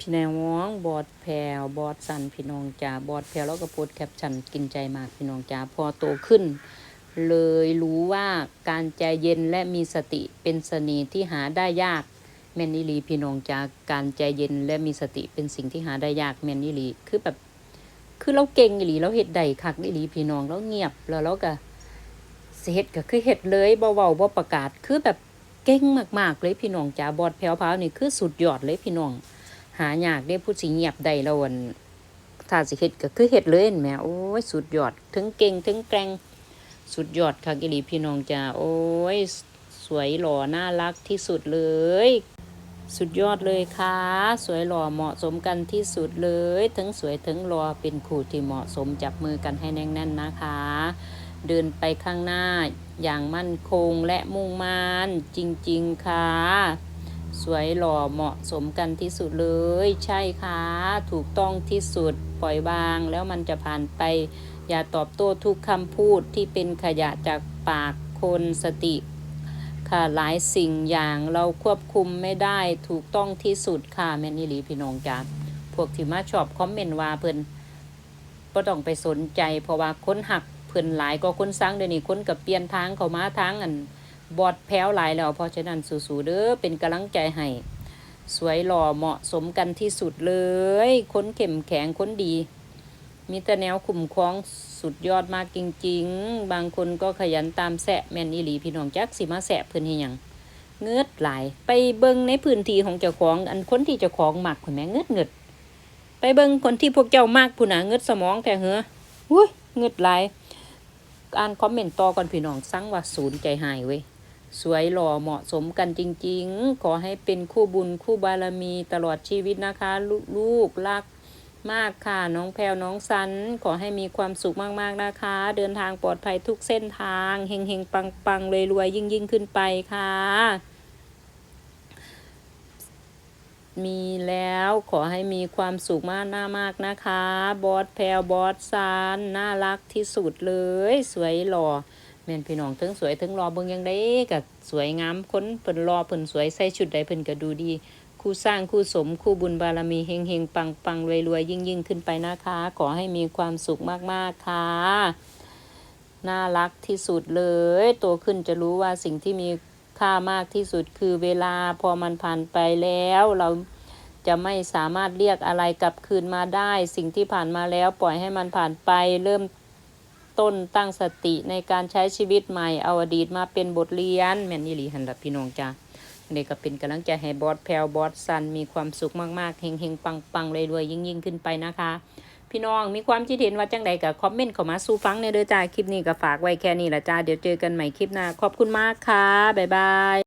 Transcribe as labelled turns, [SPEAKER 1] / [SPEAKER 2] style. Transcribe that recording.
[SPEAKER 1] พี่น้องบอดแพรวบอดสันพี่น้องจ๋าบอดแพรวแล้วก็โพสแคปชั่นกินใจมากพี่น้องจ๋าพอโตขึ้น เลยรู้ว่าการใจเย็นและมีสติเป็นเสน่ห์ที่หาได้ยากแมนนิลีพี่น้องจ๋าการใจเย็นและมีสติเป็นสิ่งที่หาได้ยากแมนนิลีคือแบบคือเราเก่งอีหลีเราเฮ็ดได้คักอีหลีพี่น้องเราเงียบแล้วเราก็เฮ็ดก็คือเฮ็ดเลยบ่เว้าบ่ประกาศคือแบบเก่งมากๆเลยพี่น้องจ๋าบอดแพรวพรานี่คือสุดยอดเลยพี่น้อง หายากได้ผู้สิเงียบได้แล้วอันถ้าสิเฮ็ดก็คือเฮ็ดเลยแหมโอ้ยสุดยอดถึงเก่งถึงแกร่งสุดยอดค่ะกิลีพี่น้องจ้าโอ้ยสวยหล่อน่ารักที่สุดเลย สุดยอดเลยค่ะ สวยหล่อเหมาะสมกันที่สุดเลย ทั้งสวยทั้งหล่อเป็นคู่ที่เหมาะสมจับมือกันให้แน่นๆนะคะ เดินไปข้างหน้าอย่างมั่นคงและมุ่งมั่นจริง ๆค่ะ สวยหล่อเหมาะสมกันที่สุดเลย ใช่ค่ะ ถูกต้องที่สุดปล่อยวางแล้วมันจะผ่านไป อย่าตอบโต้ทุกคำพูดที่เป็นขยะจากปากคนสติ ค่ะหลายสิ่งอย่างเราควบคุมไม่ได้ถูกต้องที่สุดค่ะแม่นี่หลีพี่น้องจ้าพวกที่มาชอบคอมเมนต์ว่าเพิ่นก็ต้องไปสนใจเพราะว่าคนหักเพิ่นหลายก็คนสร้างเดี๋ยวนี้คนกับเปลี่ยนทางเขามาทางอัน บอดแพ้วหลายแล้วเพราะฉะนั้นสู้ๆเด้อเป็นกำลังใจให้สวยหล่อเหมาะสมกันที่สุดเลยคนเข้มแข็งคนดี มีแต่แนวคุมครองสุดยอดมากจริง ๆ บางคนก็ขยันตามแสะแมนอีหลีพี่น้องจักสิมาแสะเพิ่นเฮ็ดหยังเงือดหลาย ไปเบิงในพื้นที่ของเจ้าของ อันคนที่เจ้าของหมักพุ่นแหม่เงือดเงือดไปเบิงคนที่พวกเจ้ามากพุ่นน่ะเงือดสมองแต่เหออุ้ยเงือดหลายอ่านคอมเมนต์ต่อก่อนพี่น้องสั่งว่าศูนย์ใจหายเว้ย สวยหล่อเหมาะสมกันจริง ๆ ขอให้เป็นคู่บุญคู่บารมีตลอดชีวิตนะคะ ลูกรักมากค่ะ น้องแพรวน้องสัน ขอให้มีความสุขมากๆนะคะ เดินทางปลอดภัยทุกเส้นทางเฮงเฮงปังปังๆรวยยิ่งยิ่งขึ้นไปค่ะ มีแล้วขอให้มีความสุขมากหน้ามากนะคะ บอสแพรวบอสซันน่ารักที่สุดเลย สวยหล่อ แม่นพี่น้องถึงสวยถึงรอเบิ่งยังได้ก็สวยงามคนเพิ่นรอเพิ่นสวยใส่ชุดใดเพิ่นก็ดูดี คู่สร้างคู่สมคู่บุญบารมีเฮงเฮงปังปังรวยรวยยิ่งยิ่งขึ้นไปนะคะ ขอให้มีความสุขมากๆค่ะน่ารักที่สุดเลยโตขึ้นจะรู้ว่าสิ่งที่มีค่ามากที่สุดคือเวลาพอมันผ่านไปแล้ว เราจะไม่สามารถเรียกอะไรกลับคืนมาได้ สิ่งที่ผ่านมาแล้วปล่อยให้มันผ่านไปเริ่ม ต้นตั้งสติในการใช้ชีวิตใหม่เอาอดีตมาเป็นบทเรียน แม่นอี่ลีหันละพี่น้องจ้าเด็กก็เป็นกำลังใจให้บอสแพลวบอสซันมีความสุขมากๆเฮงเฮงปังปังรวยๆยิ่งยิ่งขึ้นไปนะคะ พี่น้องมีความคิดเห็นว่าจังใดกับคอมเมนต์เข้ามาสู้ฟังในเด้อจ้าคลิปนี้ก็ฝากไว้แค่นี้ละจ้าเดี๋ยวเจอกันใหม่คลิปหน้าขอบคุณมากค่ะบ๊ายบาย